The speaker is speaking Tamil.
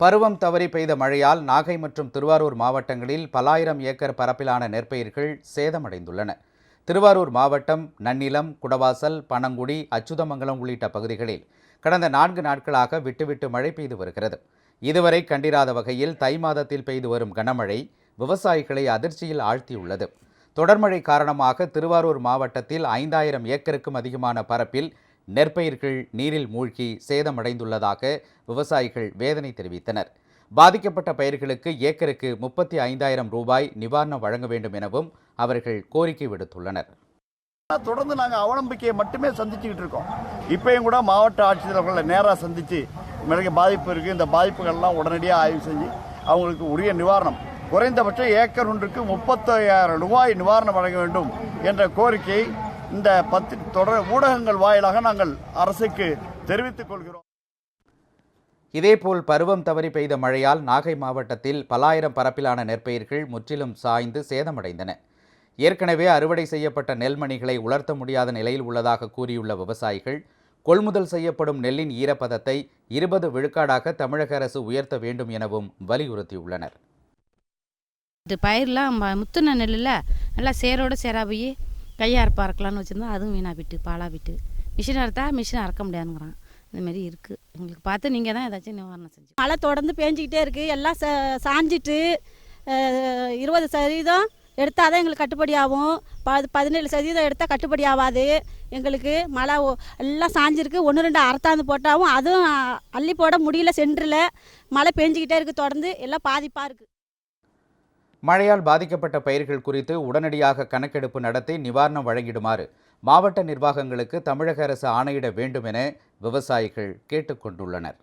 பருவம் தவறி பெய்த மழையால் நாகை மற்றும் திருவாரூர் மாவட்டங்களில் பலாயிரம் ஏக்கர் பரப்பிலான நெற்பயிர்கள் சேதமடைந்துள்ளன. திருவாரூர் மாவட்டம் நன்னிலம் குடவாசல் பனங்குடி அச்சுதமங்கலம் உள்ளிட்ட பகுதிகளில் கடந்த நான்கு நாட்களாக விட்டுவிட்டு மழை பெய்து வருகிறது. இதுவரை கண்டிராத வகையில் தை மாதத்தில் பெய்து வரும் கனமழை விவசாயிகளை அதிர்ச்சியில் ஆழ்த்தியுள்ளது. தொடர்மழை காரணமாக திருவாரூர் மாவட்டத்தில் ஐந்தாயிரம் ஏக்கருக்கும் அதிகமான பரப்பில் நெற்பயிர்கள் நீரில் மூழ்கி சேதமடைந்துள்ளதாக விவசாயிகள் வேதனை தெரிவித்தனர். பாதிக்கப்பட்ட பயிர்களுக்கு ஏக்கருக்கு முப்பத்தி ஐந்தாயிரம் ரூபாய் நிவாரணம் வழங்க வேண்டும் எனவும் அவர்கள் கோரிக்கை விடுத்துள்ளனர். தொடர்ந்து நாங்கள் அவநம்பிக்கையை மட்டுமே சந்திச்சுக்கிட்டு இருக்கோம். இப்பயும் கூட மாவட்ட ஆட்சித்தலைவர்களை நேராக சந்தித்து மிளகு பாதிப்பு இருக்குது இந்த பாதிப்புகள்லாம் உடனடியாக ஆய்வு செஞ்சு அவங்களுக்கு உரிய நிவாரணம் குறைந்தபட்சம் ஏக்கர் ஒன்றுக்கு முப்பத்தையாயிரம் ரூபாய் நிவாரணம் வழங்க வேண்டும் என்ற கோரிக்கையை இந்த பத்து தொடர் ஊடகங்கள் வாயிலாக நாங்கள் அரசுக்கு தெரிவித்துக் கொள்கிறோம். இதேபோல் பருவம் தவறி பெய்த மழையால் நாகை மாவட்டத்தில் பலாயிரம் பரப்பிலான நெற்பயிர்கள் முற்றிலும் சாய்ந்து சேதமடைந்தன. ஏற்கனவே அறுவடை செய்யப்பட்ட நெல்மணிகளை உலர்த்த முடியாத நிலையில் உள்ளதாக கூறியுள்ள விவசாயிகள் கொள்முதல் செய்யப்படும் நெல்லின் ஈரப்பதத்தை இருபது விழுக்காடாக தமிழக அரசு உயர்த்த வேண்டும் எனவும் வலியுறுத்தியுள்ளனர். இது பயிரெலாம் முத்துன நெல்லில் நல்லா சேரோட சேரா போய் கையாறுப்பா அறுக்கலான்னு வச்சுருந்தா அதுவும் வீணாக போயிட்டு பாலாக விட்டு மிஷின் அறுத்தா மிஷின் அறுக்க முடியாதுங்கிறான். இந்தமாரி இருக்குது எங்களுக்கு பார்த்து நீங்கள் தான் ஏதாச்சும் நிவாரணம் செஞ்சு. மழை தொடர்ந்து பேஞ்சிக்கிட்டே இருக்குது எல்லாம் ச சாஞ்சிட்டு இருபது சதவீதம் எடுத்தால் தான் எங்களுக்கு கட்டுப்படி ஆகும். ப பதினேழு சதவீதம் எடுத்தால் கட்டுப்படி ஆகாது. எங்களுக்கு மழை எல்லாம் சாஞ்சிருக்கு. ஒன்று ரெண்டு அறுத்தாந்து போட்டாவும் அதுவும் அள்ளி போட முடியல சென்டரில். மழை பெஞ்சிக்கிட்டே இருக்குது தொடர்ந்து. எல்லாம் பாதிப்பாக இருக்குது மழையால் பாதிக்கப்பட்ட பயிர்கள் குறித்து உடனடியாக கணக்கெடுப்பு நடத்தி நிவாரணம் வழங்கிடுமாறு மாவட்ட நிர்வாகங்களுக்கு தமிழக அரசு ஆணையிட வேண்டும் என விவசாயிகள் கேட்டுக்கொண்டுள்ளனர்.